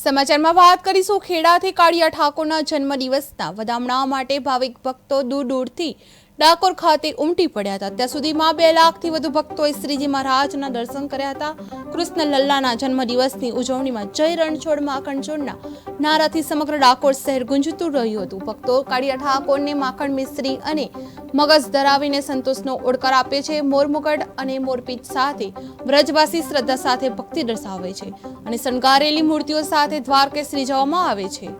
સમાચારમાં વાત કરીશું. ખેડાથી કાળિયા ઠાકોરના જન્મદિવસના. વધામણા માટે ભાવિક ભક્તો દૂર દૂરથી ડાકોર ખાતે ઉમટી પડ્યા હતા. ત્યાં સુધીમાં બે લાખથી વધુ ભક્તોએ શ્રીજી મહારાજના દર્શન કર્યા હતા. કૃષ્ણ લલ્લાના જન્મદિવસની ઉજવણીમાં જય રણછોડ માખણછોડના નારાથી સમગ્ર ડાકોર શહેર ગુંજતું રહ્યું હતું. ભક્તો કાળિયા ઠાકોરને માખણ મિશ્રી અને મગજ ધરાવીને સંતોષનો ઓડકાર આપે છે. મોરમુગટ અને મોરપીચ સાથે વ્રજવાસી શ્રદ્ધા સાથે ભક્તિ દર્શાવે છે અને શણગારેલી મૂર્તિઓ સાથે દ્વારકે લઈ જવામાં આવે છે.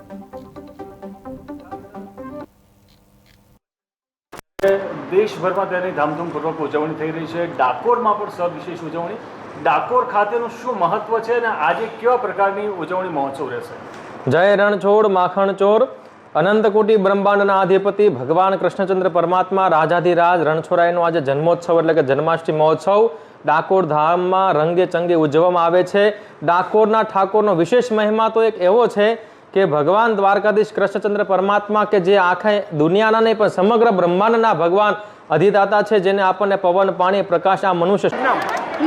દેશભરમાં તેની ધામધૂમપૂર્વક ઉજવણી થઈ રહી છે. ડાકોરમાં પણ સવિશેષ ઉજવણી. ડાકોર ખાતેનું શું મહત્વ છે અને આજે કેવા પ્રકારની ઉજવણી મહોત્સવ રહેશે? જય રણછોડ, માખણ ચોર. અનંતકોટી બ્રહ્માંડના અધિપતિ ભગવાન કૃષ્ણચંદ્ર પરમાત્મા, રાજાધિરાજ રણછોરાયનો આજે જન્મોત્સવ એટલે કે જન્માષ્ટમી મહોત્સવ. ડાકોર ધામમાં રંગે ચંગે ઉજવવામાં આવે છે. ડાકોરના ઠાકોરનો વિશેષ મહિમા તો એક એવો છે કે ભગવાન દ્વારકાધીશ કૃષ્ણચંદ્ર પરમાત્મા કે જે આખા દુનિયાના નહીં પણ સમગ્ર બ્રહ્માંડના ભગવાન અધિદાતા છે જેને આપણને પવન પાણી પ્રકાશ આ મનુષ્ય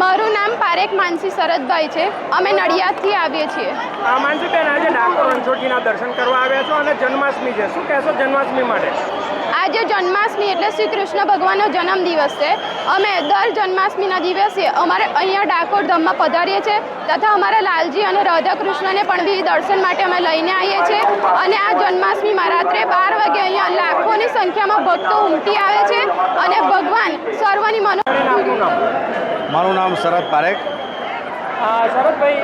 મારું નામ પારેખ માનસી શરદભાઈ છે. અમે નડિયાદથી આવીએ છીએ. આ માનસીબેન આજે ડાકોર રણછોડજીના દર્શન કરવા આવ્યા છો અને જન્માષ્ટમી છે. શું કહેશો જન્માષ્ટમી માટે? આજે જન્માષ્ટમી એટલે શ્રી કૃષ્ણ ભગવાનનો જન્મ દિવસ છે. અમે દર જન્માષ્ટમીના દિવસે અમારે અહીંયા ડાકોર ધામમાં પધારીએ છીએ તથા અમારા લાલજી અને રાધા કૃષ્ણને પણ બી દર્શન માટે અમે લઈને આવીએ છીએ. અને આ જન્માષ્ટમીમાં રાત્રે બાર વાગે અહીંયા લાખોની સંખ્યામાં ભક્તો ઉમટી આવે છે અને ભગવાન સર્વની મનો નામ મારું નામ શરદ પારેખ. શરદભાઈ